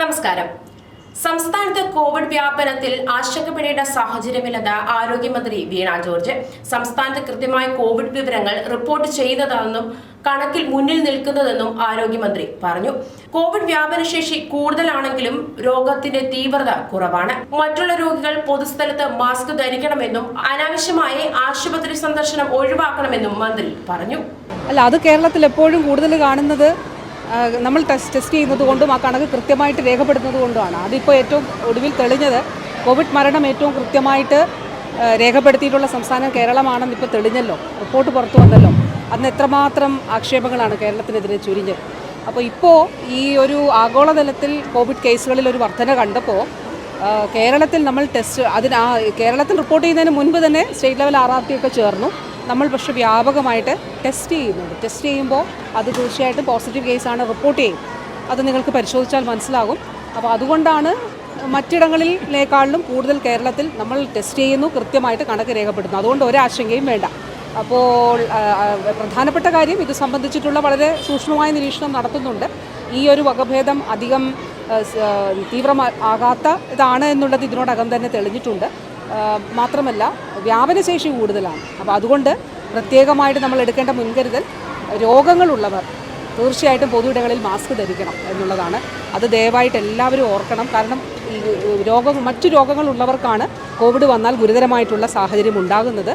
നമസ്കാരം. സംസ്ഥാനത്ത് കോവിഡ് വ്യാപനത്തിൽ ആശങ്കപ്പെടേണ്ട സാഹചര്യമില്ലെന്ന് ആരോഗ്യമന്ത്രി വീണ ജോർജ്. സംസ്ഥാനത്ത് കൃത്യമായ കോവിഡ് വിവരങ്ങൾ റിപ്പോർട്ട് ചെയ്യുന്നതാണെന്നും കണക്കിൽ മുന്നിൽ നിൽക്കുന്നതെന്നും ആരോഗ്യമന്ത്രി പറഞ്ഞു. കോവിഡ് വ്യാപനശേഷി കൂടുതലാണെങ്കിലും രോഗത്തിന്റെ തീവ്രത കുറവാണ്. മറ്റുള്ള രോഗികൾ പൊതുസ്ഥലത്ത് മാസ്ക് ധരിക്കണമെന്നും അനാവശ്യമായി ആശുപത്രി സന്ദർശനം ഒഴിവാക്കണമെന്നും മന്ത്രി പറഞ്ഞു. അല്ല അത് കേരളത്തിൽ എപ്പോഴും കൂടുതൽ കാണുന്നത് നമ്മൾ ടെസ്റ്റ് ടെസ്റ്റ് ചെയ്യുന്നത് കൊണ്ടും ആ കണക്ക് കൃത്യമായിട്ട് രേഖപ്പെടുത്തുന്നത് കൊണ്ടുമാണ്. അതിപ്പോൾ ഏറ്റവും ഒടുവിൽ തെളിഞ്ഞത് കോവിഡ് മരണം ഏറ്റവും കൃത്യമായിട്ട് രേഖപ്പെടുത്തിയിട്ടുള്ള സംസ്ഥാനം കേരളമാണെന്ന് ഇപ്പോൾ തെളിഞ്ഞല്ലോ. റിപ്പോർട്ട് പുറത്തു വന്നല്ലോ. അന്ന് എത്രമാത്രം ആക്ഷേപങ്ങളാണ് കേരളത്തിനെതിരെ ചുരിഞ്ഞത്. അപ്പോൾ ഇപ്പോൾ ഈ ഒരു ആഗോളതലത്തിൽ കോവിഡ് കേസുകളിൽ ഒരു വർധന കണ്ടപ്പോൾ കേരളത്തിൽ നമ്മൾ ടെസ്റ്റ് അതിന് കേരളത്തിൽ റിപ്പോർട്ട് ചെയ്യുന്നതിന് മുൻപ് തന്നെ state level R R T ഒക്കെ ചേർന്നു. നമ്മൾ പക്ഷേ വ്യാപകമായിട്ട് ടെസ്റ്റ് ചെയ്യുന്നുണ്ട്. ടെസ്റ്റ് ചെയ്യുമ്പോൾ അത് തീർച്ചയായിട്ടും പോസിറ്റീവ് കേസാണ് റിപ്പോർട്ട് ചെയ്യും. അത് നിങ്ങൾക്ക് പരിശോധിച്ചാൽ മനസ്സിലാകും. അപ്പോൾ അതുകൊണ്ടാണ് മറ്റിടങ്ങളിലേക്കാളിലും കൂടുതൽ കേരളത്തിൽ നമ്മൾ ടെസ്റ്റ് ചെയ്യുന്നു കൃത്യമായിട്ട് കണക്ക് രേഖപ്പെടുത്തുന്നു. അതുകൊണ്ട് ഒരാശങ്കയും വേണ്ട. അപ്പോൾ പ്രധാനപ്പെട്ട കാര്യം ഇത് സംബന്ധിച്ചിട്ടുള്ള വളരെ സൂക്ഷ്മമായ നിരീക്ഷണം നടത്തുന്നുണ്ട്. ഈ ഒരു വകഭേദം അധികം തീവ്രമാകാത്ത ഇതാണ് എന്നുള്ളത് ഇതിനോടകം തന്നെ തെളിഞ്ഞിട്ടുണ്ട്. മാത്രമല്ല വ്യാപനശേഷി കൂടുതലാണ്. അപ്പോൾ അതുകൊണ്ട് പ്രത്യേകമായിട്ട് നമ്മൾ എടുക്കേണ്ട മുൻകരുതൽ രോഗങ്ങളുള്ളവർ തീർച്ചയായിട്ടും പൊതുയിടങ്ങളിൽ മാസ്ക് ധരിക്കണം എന്നുള്ളതാണ്. അത് ദയവായിട്ട് എല്ലാവരും ഓർക്കണം. കാരണം ഈ രോഗം മറ്റു രോഗങ്ങളുള്ളവർക്കാണ് കോവിഡ് വന്നാൽ ഗുരുതരമായിട്ടുള്ള സാഹചര്യം ഉണ്ടാകുന്നത്.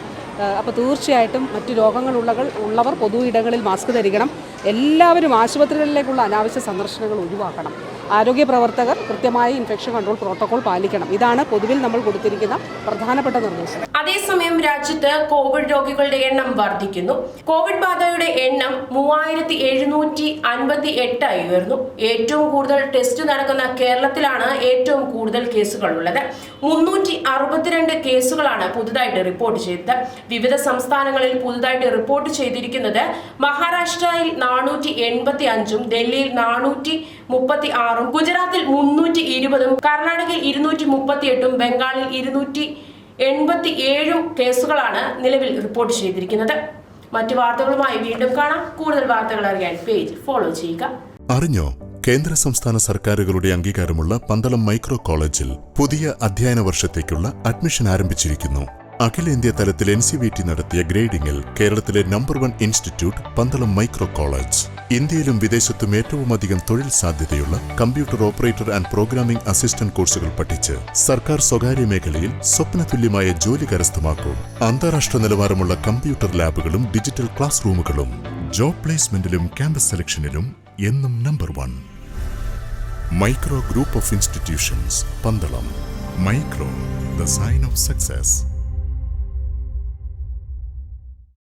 അപ്പോൾ തീർച്ചയായിട്ടും മറ്റു രോഗങ്ങളുള്ളകൾ ഉള്ളവർ പൊതു ഇടങ്ങളിൽ മാസ്ക് ധരിക്കണം. എല്ലാവരും ആശുപത്രികളിലേക്കുള്ള അനാവശ്യ സന്ദർശനങ്ങൾ ഒഴിവാക്കണം. ആരോഗ്യ പ്രവർത്തകർ കൃത്യമായി ഇൻഫെക്ഷൻ കൺട്രോൾ പ്രോട്ടോകോൾ പാലിക്കണം. ഇതാണ് പൊതുവിൽ നമ്മൾ കൊടുത്തിരിക്കുന്ന പ്രധാനപ്പെട്ട നിർദ്ദേശം. അതേസമയം രാജ്യത്ത് കോവിഡ് രോഗികളുടെ എണ്ണം വർദ്ധിക്കുന്നു. കോവിഡ് ബാധയുടെ എണ്ണം മൂവായിരത്തി എഴുന്നൂറ്റി അൻപത്തി എട്ടായി ഉയർന്നു. ഏറ്റവും കൂടുതൽ ടെസ്റ്റ് നടക്കുന്ന കേരളത്തിലാണ് ഏറ്റവും കൂടുതൽ കേസുകൾ ഉള്ളത്. മുന്നൂറ്റി അറുപത്തിരണ്ട് കേസുകളാണ് പുതുതായിട്ട് റിപ്പോർട്ട് ചെയ്തത്. വിവിധ സംസ്ഥാനങ്ങളിൽ പുതുതായിട്ട് റിപ്പോർട്ട് ചെയ്തിരിക്കുന്നത് മഹാരാഷ്ട്രയിൽ നാനൂറ്റി എൺപത്തി അഞ്ചും ഡൽഹിയിൽ നാനൂറ്റി മുപ്പത്തി ആറും ഗുജറാത്തിൽ മുന്നൂറ്റി ഇരുപതും കർണാടകയിൽ ഇരുന്നൂറ്റി മുപ്പത്തി എട്ടും ബംഗാളിൽ ഇരുന്നൂറ്റി എൺപത്തി ഏഴും കേസുകളാണ് നിലവിൽ റിപ്പോർട്ട് ചെയ്തിരിക്കുന്നത്. മറ്റു വാർത്തകളുമായി വീണ്ടും കാണാം. കൂടുതൽ വാർത്തകൾ അറിയാൻ പേജ് ഫോളോ ചെയ്യുക. അറിഞ്ഞോ? കേന്ദ്ര സംസ്ഥാന സർക്കാരുകളുടെ അംഗീകാരമുള്ള പന്തളം മൈക്രോ കോളേജിൽ പുതിയ അധ്യയന വർഷത്തേക്കുള്ള അഡ്മിഷൻ ആരംഭിച്ചിരിക്കുന്നു. അഖിലേന്ത്യാ തലത്തിൽ എൻ സി വി ടി നടത്തിയ ഗ്രേഡിംഗിൽ കേരളത്തിലെ number one institute Pandalam micro college. ഇന്ത്യയിലും വിദേശത്തും ഏറ്റവും അധികം തൊഴിൽ സാധ്യതയുള്ള computer operator and programming assistant കോഴ്സുകൾ പഠിച്ച് സർക്കാർ സ്വകാര്യ മേഖലയിൽ സ്വപ്നതുല്യമായ ജോലി കരസ്ഥമാക്കും. അന്താരാഷ്ട്ര നിലവാരമുള്ള കമ്പ്യൂട്ടർ ലാബുകളും ഡിജിറ്റൽ ക്ലാസ് റൂമുകളും ജോബ് പ്ലേസ്മെന്റിലും ക്യാമ്പസ് സെലക്ഷനിലും എന്നും number one. Micro group of institutions Pandalam. Micro the sign of success.